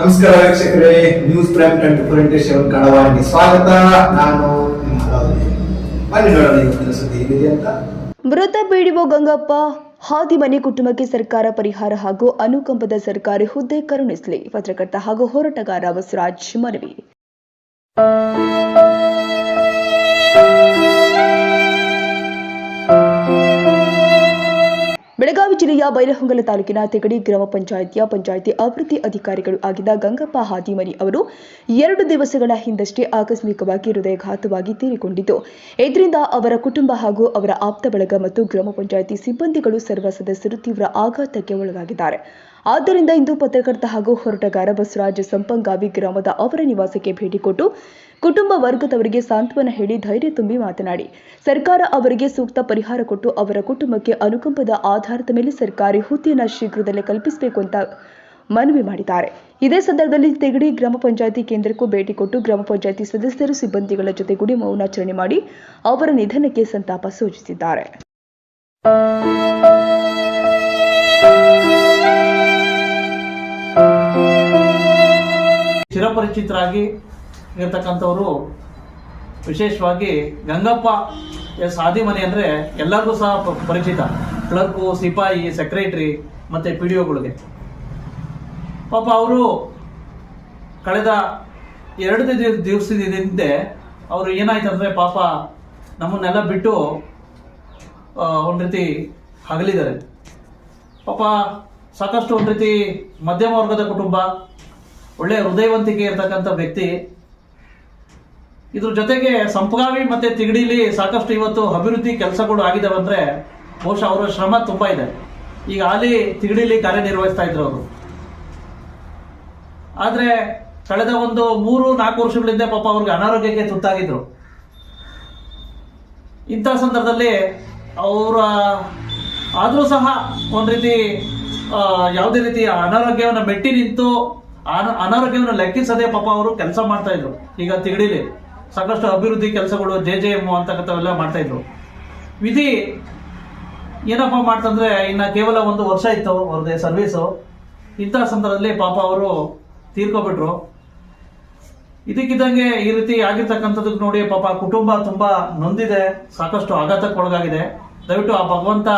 ನಮಸ್ಕಾರ ವೀಕ್ಷಕರೇ news prime twenty four into seven ಕನ್ನಡವಾಹಿನಿ ಸ್ವಾಗತ. ನಾನು ನಿಮ್ಮ. ಬನ್ನಿ ನೋಡೋಣ ಇವತ್ತಿನ ಸುದ್ದಿ ಏನಿದೆ ಅಂತ. ಮೃತ ಪಿಡಿಒ ಗಂಗಪ್ಪ, ಹಾದಿ ಮನೆ ಕುಟುಂಬಕ್ಕೆ ಸರ್ಕಾರ ಪರಿಹಾರ ಹಾಗೂ ಅನುಕಂಪದ ಸರ್ಕಾರಿ ಹುದ್ದೆ ಕರುಣಿಸಲಿ. ಪತ್ರಕರ್ತ ಹಾಗೂ ಹೋರಾಟಗಾರ ಬಸವರಾಜ್ ಮನವಿ. ಬೆಳಗಾವಿ ಜಿಲ್ಲೆಯ ಬೈರಹೊಂಗಲ ತಾಲೂಕಿನ ತೆಗಡಿ ಗ್ರಾಮ ಪಂಚಾಯಿತಿಯ ಪಂಚಾಯಿತಿ ಅಭಿವೃದ್ಧಿ ಅಧಿಕಾರಿಗಳು ಆಗಿದ್ದ ಗಂಗಪ್ಪ ಹಾದಿಮನಿ ಅವರು ಎರಡು ದಿವಸಗಳ ಹಿಂದಷ್ಟೇ ಆಕಸ್ಮಿಕವಾಗಿ ಹೃದಯಘಾತವಾಗಿ ತೀರಿಕೊಂಡಿದ್ದು, ಇದರಿಂದ ಅವರ ಕುಟುಂಬ ಹಾಗೂ ಅವರ ಆಪ್ತ ಬಳಗ ಮತ್ತು ಗ್ರಾಮ ಪಂಚಾಯಿತಿ ಸಿಬ್ಬಂದಿಗಳು ಸರ್ವ ಸದಸ್ಯರು ತೀವ್ರ ಆಘಾತಕ್ಕೆ ಒಳಗಾಗಿದ್ದಾರೆ. ಆದ್ದರಿಂದ ಇಂದು ಪತ್ರಕರ್ತ ಹಾಗೂ ಹೋರಾಟಗಾರ ಬಸವರಾಜ ಸಂಪಂಗಾವಿ ಗ್ರಾಮದ ಅವರ ನಿವಾಸಕ್ಕೆ ಭೇಟಿ ಕೊಟ್ಟು ಕುಟುಂಬ ವರ್ಗದವರಿಗೆ ಸಾಂತ್ವನ ಹೇಳಿ ಧೈರ್ಯ ತುಂಬಿ ಮಾತನಾಡಿ, ಸರ್ಕಾರ ಅವರಿಗೆ ಸೂಕ್ತ ಪರಿಹಾರ ಕೊಟ್ಟು ಅವರ ಕುಟುಂಬಕ್ಕೆ ಅನುಕಂಪದ ಆಧಾರದ ಮೇಲೆ ಸರ್ಕಾರಿ ಹುದ್ದೆಯನ್ನು ಶೀಘ್ರದಲ್ಲೇ ಕಲ್ಪಿಸಬೇಕು ಅಂತ ಮನವಿ ಮಾಡಿದ್ದಾರೆ. ಇದೇ ಸಂದರ್ಭದಲ್ಲಿ ತೆಗಡಿ ಗ್ರಾಮ ಪಂಚಾಯಿತಿ ಕೇಂದ್ರಕ್ಕೂ ಭೇಟಿ ಕೊಟ್ಟು ಗ್ರಾಮ ಪಂಚಾಯಿತಿ ಸದಸ್ಯರು, ಸಿಬ್ಬಂದಿಗಳ ಜೊತೆಗೂಡಿ ಮೌನಾಚರಣೆ ಮಾಡಿ ಅವರ ನಿಧನಕ್ಕೆ ಸಂತಾಪ ಸೂಚಿಸಿದ್ದಾರೆ. ಚಿರಪರಿಚಿತರಾಗಿ ಇರತಕ್ಕಂಥವರು, ವಿಶೇಷವಾಗಿ ಗಂಗಪ್ಪ ಎಸ್ ಮನೆ ಅಂದರೆ ಎಲ್ಲರಿಗೂ ಸಹ ಪರಿಚಿತ. ಕ್ಲರ್ಕು, ಸಿಪಾಯಿ, ಸೆಕ್ರೆಟ್ರಿ ಮತ್ತು ಪಿ ಡಿ ಒಗಳಿಗೆ. ಪಾಪ ಅವರು ಕಳೆದ ಎರಡು ದಿನ ದಿವಸದ ಹಿಂದೆ ಅವರು ಏನಾಯ್ತು ಅಂದರೆ ಪಾಪ ನಮ್ಮನ್ನೆಲ್ಲ ಬಿಟ್ಟು ಒಂದು ರೀತಿ ಹಗಲಿದ್ದಾರೆ. ಪಾಪ ಸಾಕಷ್ಟು ಒಂದು ರೀತಿ ಮಧ್ಯಮ ವರ್ಗದ ಕುಟುಂಬ ಒಳ್ಳೆ ಹೃದಯವಂತಿಕೆ ಇರತಕ್ಕಂಥ ವ್ಯಕ್ತಿ. ಇದ್ರ ಜೊತೆಗೆ ಸಂಪಗಾವಿ ಮತ್ತೆ ತಿಗಡಿಲಿ ಸಾಕಷ್ಟು ಇವತ್ತು ಅಭಿವೃದ್ಧಿ ಕೆಲಸಗಳು ಆಗಿದಾವೆ ಅಂದ್ರೆ ಬಹುಶಃ ಅವರ ಶ್ರಮ ತುಂಬಾ ಇದೆ. ಈಗ ಅಲ್ಲಿ ತಿಗಡಿಲಿ ಕಾರ್ಯನಿರ್ವಹಿಸ್ತಾ ಇದ್ರು ಅವರು. ಆದ್ರೆ ಕಳೆದ ಒಂದು ಮೂರು, ನಾಲ್ಕು ವರ್ಷಗಳಿಂದ ಪಾಪ ಅವ್ರಿಗೆ ಅನಾರೋಗ್ಯಕ್ಕೆ ತುತ್ತಾಗಿದ್ರು. ಇಂಥ ಸಂದರ್ಭದಲ್ಲಿ ಅವರ ಆದರೂ ಸಹ ಒಂದು ರೀತಿ ಯಾವುದೇ ರೀತಿಯ ಅನಾರೋಗ್ಯವನ್ನು ಮೆಟ್ಟಿ ನಿಂತು ಅನಾರೋಗ್ಯವನ್ನು ಲೆಕ್ಕಿಸದೆ ಪಾಪ ಅವರು ಕೆಲಸ ಮಾಡ್ತಾ ಇದ್ರು. ಈಗ ತಿಗಡಿಲಿ ಸಾಕಷ್ಟು ಅಭಿವೃದ್ಧಿ ಕೆಲಸಗಳು ಜೆ ಜೆ ಎಂ ಅಂತಕ್ಕಂಥವೆಲ್ಲ ಮಾಡ್ತಾ ಇದ್ರು. ವಿಧಿ ಏನಪ್ಪ ಮಾಡ್ತಂದ್ರೆ, ಇನ್ನ ಕೇವಲ ಒಂದು ವರ್ಷ ಇತ್ತು ಅವ್ರದ್ದು ಸರ್ವೀಸು. ಇಂಥ ಸಂದರ್ಭದಲ್ಲಿ ಪಾಪ ಅವರು ತೀರ್ಕೊಬಿಟ್ರು. ಇದಕ್ಕಿದ್ದಂಗೆ ಈ ರೀತಿ ಆಗಿರ್ತಕ್ಕಂಥದ್ದಕ್ಕೆ ನೋಡಿ ಪಾಪ ಕುಟುಂಬ ತುಂಬಾ ನೊಂದಿದೆ, ಸಾಕಷ್ಟು ಆಘಾತಕ್ಕೊಳಗಾಗಿದೆ. ದಯವಿಟ್ಟು ಆ ಭಗವಂತ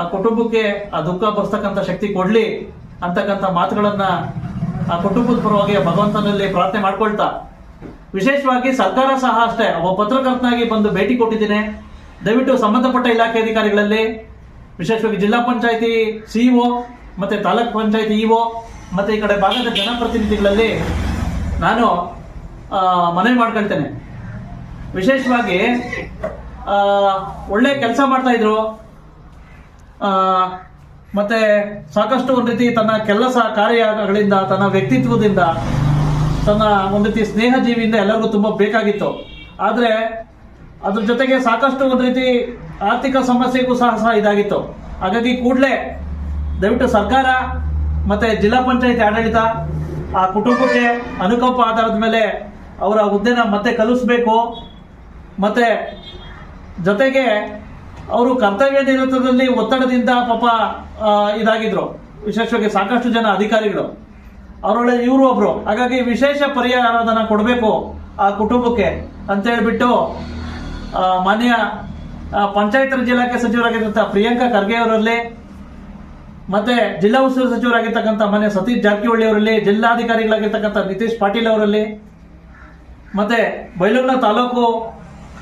ಆ ಕುಟುಂಬಕ್ಕೆ ಆ ದುಃಖ ಬರ್ತಕ್ಕಂಥ ಶಕ್ತಿ ಕೊಡ್ಲಿ ಅಂತಕ್ಕಂಥ ಮಾತುಗಳನ್ನ ಆ ಕುಟುಂಬದ ಪರವಾಗಿ ಭಗವಂತನಲ್ಲಿ ಪ್ರಾರ್ಥನೆ ಮಾಡ್ಕೊಳ್ತಾ. ವಿಶೇಷವಾಗಿ ಸರ್ಕಾರ ಸಹ ಅಷ್ಟೇ ಒಬ್ಬ ಪತ್ರಕರ್ತನಾಗಿ ಬಂದು ಭೇಟಿ ಕೊಟ್ಟಿದ್ದೇನೆ. ದಯವಿಟ್ಟು ಸಂಬಂಧಪಟ್ಟ ಇಲಾಖೆ ಅಧಿಕಾರಿಗಳಲ್ಲಿ ವಿಶೇಷವಾಗಿ ಜಿಲ್ಲಾ ಪಂಚಾಯತಿ ಸಿಇಒ ಮತ್ತೆ ತಾಲೂಕ್ ಪಂಚಾಯತಿ ಇಒ ಮತ್ತೆ ಈ ಕಡೆ ಭಾಗದ ಜನಪ್ರತಿನಿಧಿಗಳಲ್ಲಿ ನಾನು ಮನವಿ ಮಾಡ್ಕೊಳ್ತೇನೆ. ವಿಶೇಷವಾಗಿ ಒಳ್ಳೆ ಕೆಲಸ ಮಾಡ್ತಾ ಇದ್ರು. ಆ, ಮತ್ತೆ ಸಾಕಷ್ಟು ಒಂದು ರೀತಿ ತನ್ನ ಕೆಲಸ ಕಾರ್ಯಗಳಿಂದ, ತನ್ನ ವ್ಯಕ್ತಿತ್ವದಿಂದ, ತನ್ನ ಒಂದು ರೀತಿ ಸ್ನೇಹ ಜೀವಿಯಿಂದ ಎಲ್ಲರಿಗೂ ತುಂಬಾ ಬೇಕಾಗಿತ್ತು. ಆದ್ರೆ ಅದ್ರ ಜೊತೆಗೆ ಸಾಕಷ್ಟು ಒಂದು ರೀತಿ ಆರ್ಥಿಕ ಸಮಸ್ಯೆಗೂ ಸಹ ಸಹ ಇದಾಗಿತ್ತು. ಹಾಗಾಗಿ ಕೂಡಲೇ ದಯವಿಟ್ಟು ಸರ್ಕಾರ ಮತ್ತೆ ಜಿಲ್ಲಾ ಪಂಚಾಯತಿ ಆಡಳಿತ, ಆ ಕುಟುಂಬಕ್ಕೆ ಅನುಕಂಪ ಆಧಾರದ ಮೇಲೆ ಅವರ ಹುದ್ದೆನ ಮತ್ತೆ ಕಲಿಸ್ಬೇಕು. ಮತ್ತೆ ಜೊತೆಗೆ ಅವರು ಕರ್ತವ್ಯ ನಿರತದಲ್ಲಿ ಒತ್ತಡದಿಂದ ಪಾಪ ಇದಾಗಿದ್ರು. ವಿಶೇಷವಾಗಿ ಸಾಕಷ್ಟು ಜನ ಅಧಿಕಾರಿಗಳು. ಅವರೊಳಗೆ ಇವರು ಒಬ್ರು. ಹಾಗಾಗಿ ವಿಶೇಷ ಪರಿಹಾರಧನ ಕೊಡಬೇಕು ಆ ಕುಟುಂಬಕ್ಕೆ ಅಂತ ಹೇಳ್ಬಿಟ್ಟು ಮಾನ್ಯ ಪಂಚಾಯತ್ ರಾಜ್ ಇಲಾಖೆ ಸಚಿವರಾಗಿರ್ತಕ್ಕಂಥ ಪ್ರಿಯಾಂಕಾ ಖರ್ಗೆ ಅವರಲ್ಲಿ, ಮತ್ತೆ ಜಿಲ್ಲಾ ಉಸ್ತುವಾರಿ ಸಚಿವರಾಗಿರ್ತಕ್ಕಂಥ ಮಾನ್ಯ ಸತೀಶ್ ಜಾರಕಿಹೊಳಿ ಅವರಲ್ಲಿ, ಜಿಲ್ಲಾಧಿಕಾರಿಗಳಾಗಿರ್ತಕ್ಕಂಥ ನಿತೀಶ್ ಪಾಟೀಲ್ ಅವರಲ್ಲಿ, ಮತ್ತೆ ಬೈಲೂರಿನ ತಾಲೂಕು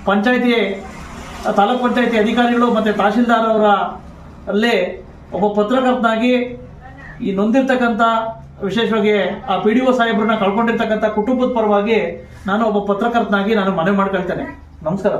ಪಂಚಾಯತಿ ತಾಲೂಕ್ ಪಂಚಾಯತಿ ಅಧಿಕಾರಿಗಳು ಮತ್ತೆ ತಹಶೀಲ್ದಾರ್ ಅವರ ಅಲ್ಲೇ ಒಬ್ಬ ಪತ್ರಕರ್ತನಾಗಿ ಈ ನೊಂದಿರ್ತಕ್ಕಂಥ, ವಿಶೇಷವಾಗಿ ಆ ಪಿ ಡಿ ಒ ಸಾಹೇಬ್ರನ್ನ ಕಳ್ಕೊಂಡಿರ್ತಕ್ಕಂಥ ಕುಟುಂಬದ ಪರವಾಗಿ ನಾನು ಒಬ್ಬ ಪತ್ರಕರ್ತನಾಗಿ ನಾನು ಮನವಿ ಮಾಡ್ಕೊಳ್ತೇನೆ. ನಮಸ್ಕಾರ.